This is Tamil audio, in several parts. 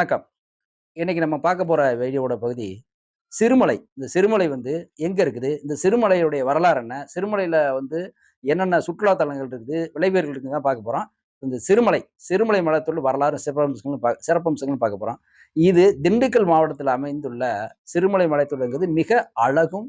வணக்கம். இன்னைக்கு நம்ம பார்க்க போற வீடியோட பகுதி சிறுமலை. இந்த சிறுமலை வந்து எங்க இருக்குது? இந்த சிறுமலையுடைய வரலாறு என்ன? சிறுமலையில வந்து என்னென்ன சுற்றுலா தலங்கள் இருக்குது? விளைவேறுகள் இருக்குன்னு தான் பார்க்க போறோம். இந்த சிறுமலை, சிறுமலை மலைத்தொடர் வரலாறு சிறப்பம்சங்களும் பா சிறப்பம்சங்களும் பார்க்க போறோம். இது திண்டுக்கல் மாவட்டத்தில் அமைந்துள்ள சிறுமலை மலைத்தொடர்ங்கிறது மிக அழகும்,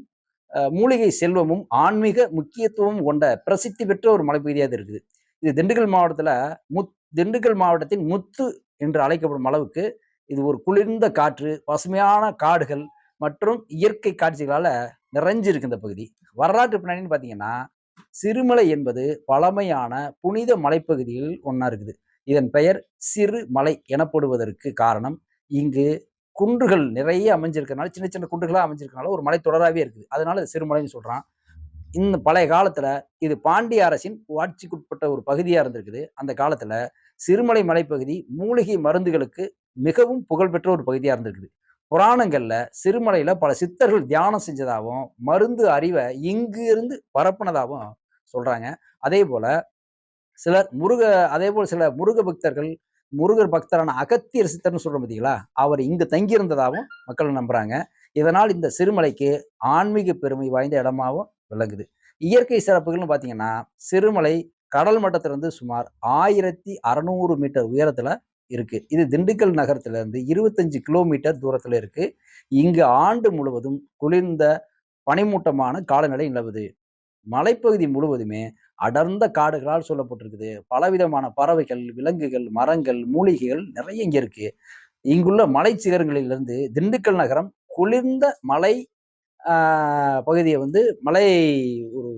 மூலிகை செல்வமும், ஆன்மீக முக்கியத்துவமும் கொண்ட பிரசித்தி பெற்ற ஒரு மலைப்பகுதியாக இது இருக்குது. இது திண்டுக்கல் மாவட்டத்தில் முத் திண்டுக்கல் மாவட்டத்தின் முத்து என்று அழைக்கப்படும் அளவுக்கு இது ஒரு குளிர்ந்த காற்று, பசுமையான காடுகள் மற்றும் இயற்கை காட்சிகளால் நிறைஞ்சிருக்கு இந்த பகுதி. வரலாற்று பின்னணின்னு பார்த்தீங்கன்னா, சிறுமலை என்பது பழமையான புனித மலைப்பகுதிகளில் ஒன்றா இருக்குது. இதன் பெயர் சிறுமலை எனப்படுவதற்கு காரணம், இங்கு குன்றுகள் நிறைய அமைஞ்சிருக்கனால சின்ன சின்ன குன்றுகளாக அமைஞ்சிருக்கனால ஒரு மலை தொடராகவே இருக்குது. அதனால சிறுமலைன்னு சொல்கிறான் இந்த பழைய காலத்துல இது பாண்டிய அரசின் ஆட்சிக்குட்பட்ட ஒரு பகுதியா இருந்திருக்குது. அந்த காலத்துல சிறுமலை மலைப்பகுதி மூலிகை மருந்துகளுக்கு மிகவும் புகழ்பெற்ற ஒரு பகுதியா இருந்திருக்குது. புராணங்கள்ல சிறுமலையில பல சித்தர்கள் தியானம் செஞ்சதாகவும் மருந்து அறிவை இங்கு இருந்து பரப்புனதாவும் சொல்றாங்க. அதேபோல சிலர் முருக அதே போல சில முருக பக்தர்கள், முருகர் பக்தரான அகத்தியர் சித்தர்ன்னு சொல்றோம் பார்த்தீங்களா? அவர் இங்கு தங்கியிருந்ததாகவும் மக்கள் நம்புறாங்க. இதனால் இந்த சிறுமலைக்கு ஆன்மீக பெருமை வாய்ந்த இடமாவும் விளங்குது. இயற்கை சிறப்புகள்னு பார்த்தீங்கன்னா, சிறுமலை கடல் மட்டத்திலிருந்து சுமார் 1600 மீட்டர் உயரத்தில் இருக்கு. இது திண்டுக்கல் நகரத்திலிருந்து 25 கிலோமீட்டர் தூரத்தில் இருக்கு. இங்கு ஆண்டு முழுவதும் குளிர்ந்த பனிமூட்டமான காலநிலை நிலவுது. மலைப்பகுதி முழுவதுமே அடர்ந்த காடுகளால் சொல்லப்பட்டிருக்குது பலவிதமான பறவைகள், விலங்குகள், மரங்கள், மூலிகைகள் நிறைய இங்கே இருக்கு. இங்குள்ள மலைச் சிகரங்களிலிருந்து திண்டுக்கல் நகரம் குளிர்ந்த மலை பகுதியை வந்து மலை ஒரு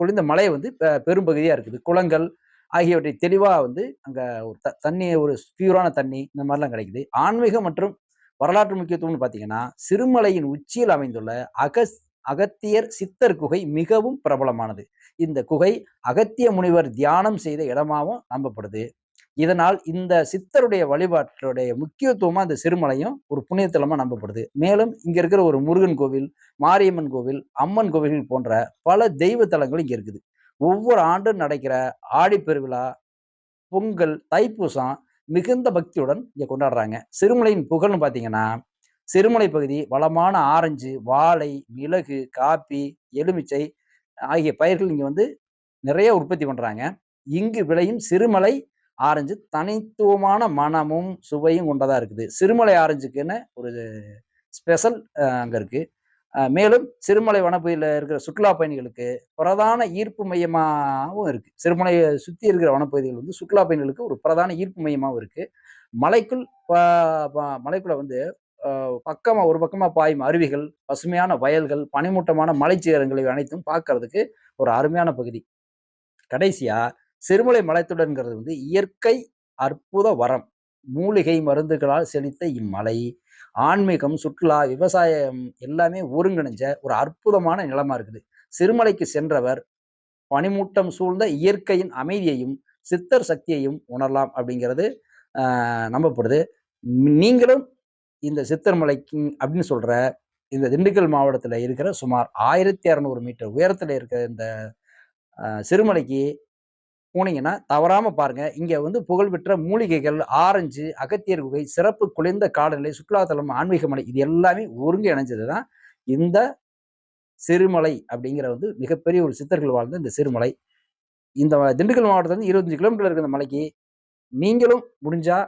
குளிர்ந்த மலை வந்து பெ பெரும்பகுதியா இருக்குது. குளங்கள் ஆகியவற்றை தெளிவாக வந்து அங்கே ஒரு த தண்ணி ஒரு பியூரான தண்ணி இந்த மாதிரிலாம் கிடைக்குது. ஆன்மீகம் மற்றும் வரலாற்று முக்கியத்துவம்னு பார்த்தீங்கன்னா, சிறுமலையின் உச்சியில் அமைந்துள்ள அகஸ் அகத்தியர் சித்தர் குகை மிகவும் பிரபலமானது. இந்த குகை அகத்திய முனிவர் தியானம் செய்த இடமாவும் நம்பப்படுது. இதனால் இந்த சித்தருடைய வழிபாட்டுடைய முக்கியத்துவமாக அந்த சிறுமலையும் ஒரு புண்ணியத்தலமாக நம்பப்படுது. மேலும் இங்கே இருக்கிற ஒரு முருகன் கோவில், மாரியம்மன் கோவில், அம்மன் கோவில்கள் போன்ற பல தெய்வ தலங்களும் இங்கே இருக்குது. ஒவ்வொரு ஆண்டும் நடக்கிற ஆடிப்பெருவிழா, பொங்கல், தைப்பூசம் மிகுந்த பக்தியுடன் இங்கே கொண்டாடுறாங்க. சிறுமலையின் புகழ்னு பார்த்தீங்கன்னா, சிறுமலை பகுதி வளமான ஆரஞ்சு, வாழை, மிளகு, காப்பி, எலுமிச்சை ஆகிய பயிர்கள் இங்கே வந்து நிறைய உற்பத்தி பண்ணுறாங்க இங்கு விளையும் சிறுமலை ஆரஞ்சு தனித்துவமான மனமும் சுவையும் கொண்டதாக இருக்குது. சிறுமலை ஆரஞ்சுக்குன்னு ஒரு ஸ்பெஷல் அங்கே இருக்குது மேலும் சிறுமலை வனப்பகுதியில் இருக்கிற சுற்றுலா பயணிகளுக்கு பிரதான ஈர்ப்பு மையமாகவும் இருக்குது சிறுமலையை சுற்றி இருக்கிற வனப்பகுதிகள் வந்து சுற்றுலா பயணிகளுக்கு ஒரு பிரதான ஈர்ப்பு மையமாகவும் இருக்குது மலைக்குள் மலைக்குள்ளே வந்து பக்கமாக ஒரு பக்கமாக பாயும் அருவிகள், பசுமையான வயல்கள், பனிமூட்டமான மலைச்சிகரங்கள் அனைத்தும் பார்க்கறதுக்கு ஒரு அருமையான பகுதி. கடைசியாக சிறுமலை மலைத்துடன்கிறது வந்து இயற்கை அற்புத வரம். மூலிகை மருந்துகளால் செழித்த இம்மலை, ஆன்மீகம், சுற்றுலா, விவசாயம் எல்லாமே ஒருங்கிணைஞ்ச ஒரு அற்புதமான நிலமா இருக்குது. சிறுமலைக்கு சென்றவர் பனிமூட்டம் சூழ்ந்த இயற்கையின் அமைதியையும், சித்தர் சக்தியையும் உணரலாம் அப்படிங்கிறது நம்பப்படுது. நீங்களும் இந்த சித்தர் மலைக்கு அப்படின்னு சொல்ற இந்த திண்டுக்கல் மாவட்டத்தில் இருக்கிற சுமார் 1600 மீட்டர் உயரத்தில் இருக்கிற இந்த சிறுமலைக்கு போனீங்கன்னா, தவறாமல் பாருங்கள் இங்கே வந்து புகழ்பெற்ற மூலிகைகள், ஆரஞ்சு, அகத்தியர் குகை, சிறப்பு குளிர்ந்த காலநிலை, சுற்றுலாத்தலம் ஆன்மீக மலை இது எல்லாமே ஒருங்கி இணைஞ்சது தான் இந்த சிறுமலை அப்படிங்கிற வந்து மிகப்பெரிய ஒரு சித்தர்கள் வாழ்ந்த இந்த சிறுமலை. இந்த திண்டுக்கல் மாவட்டத்துலேருந்து இருபத்தஞ்சு கிலோமீட்டர் இருக்கிற இந்த மலைக்கு நீங்களும் முடிஞ்சால்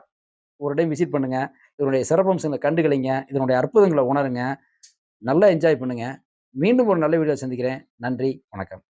ஒரு டைம் விசிட் பண்ணுங்கள் இதனுடைய சிறப்பம்சங்களை கண்டுகளிங்க. இதனுடைய அற்புதங்களை உணருங்க. நல்லா என்ஜாய் பண்ணுங்கள் மீண்டும் ஒரு நல்ல வீடியோ சந்திக்கிறேன். நன்றி, வணக்கம்.